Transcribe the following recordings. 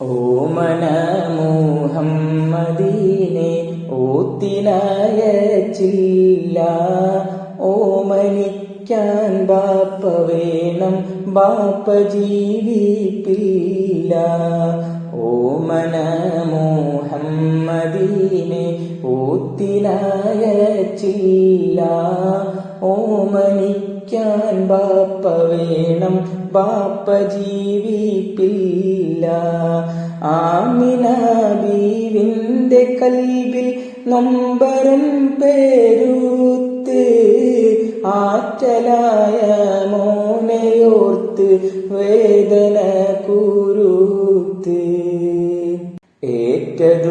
ഓമന മുഹമ്മദീനെ ഓത്തിനയച്ചില്ല ഓമനിക്കാൻ ബാപ്പ വേണം ബാപ്പ ജീവിപ്പില്ല ഓമന മുഹമ്മദീനെ ഓത്തിനയച്ചില്ല ഓമനിക്കാൻ ബാപ്പ വേണം. ബാപ്പ ജീവിപ്പില്ല. ആമിന ബീവിന്റെ കൽവിൽ നൊമ്പരും പേരൂത്ത്. ആറ്റലായ മോനയോർത്ത് വേദന കൂരൂത്ത്. ഏറ്റ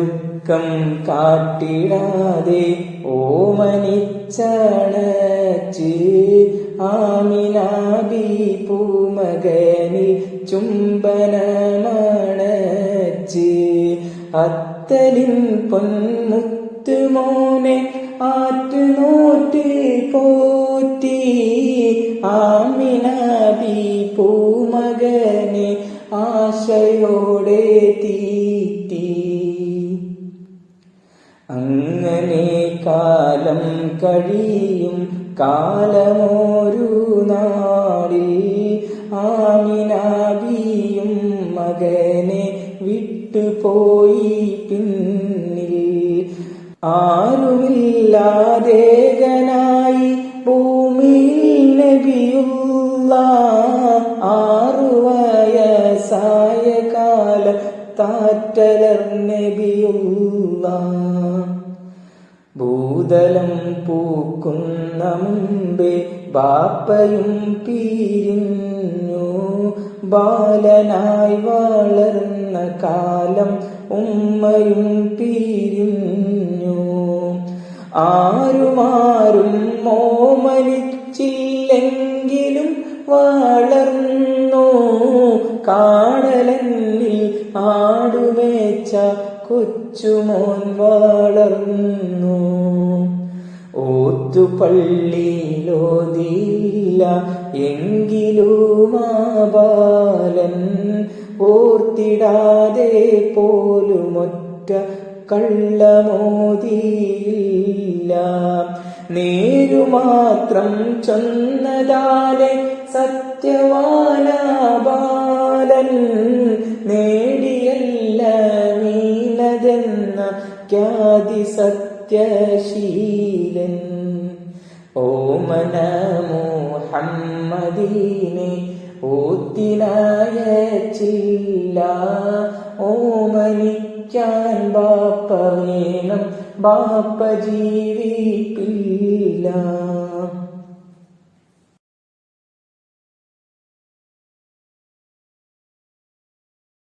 ദുഃഖം കാട്ടിടാതെ ഓമനിച്ചണച്ച് ആമിനാബി പൂമകനിൽ ചുംബനമണച്ച്. അത്തലിൻ പൊന്മുത്തുമോനെ ആറ്റുനോറ്റ് പോറ്റി ആമിനാബി പൂമകനെ ആശയോടെ തീറ്റി. അങ്ങനെ കാലം കഴിയും. കാലമോരു നാളിൽ ആമിനാബിയും മകനെ വിട്ടുപോയി പിന്നിൽ. ആരുമില്ലാതേകനായി ഭൂമിയിൽ നബിയുള്ള ആറുവയസായ കാല താറ്റലർ നബിയുള്ള ഭൂതലം പൂക്കുന്ന മുമ്പേ ബാപ്പയും പീരിഞ്ഞു. ബാലനായി വളർന്ന കാലം ഉമ്മയും പീരിഞ്ഞു. ആരുമാരും മോമലിച്ചില്ലെങ്കിലും വളർന്നു. കാണലന്നിൽ ആടുമേച്ച കൊച്ചുമോൻ വളർന്നു. ഓത്തുപള്ളിയിലോതില്ല എങ്കിലും ബാലൻ ഓർത്തിടാതെ പോലുമൊറ്റ കള്ളമോതിയില്ല. നേരുമാത്രം ചൊന്നതാലെ സത്യവാന ബാലൻ നേടിയല്ല സത്യശീലൻ. ഓമന മുഹമ്മദീനെ ഓത്തിനായ ചില്ല. ഓമനിക്കാൻ ബാപ്പ വേണം ബാപ്പ ജീവിപ്പില്ല.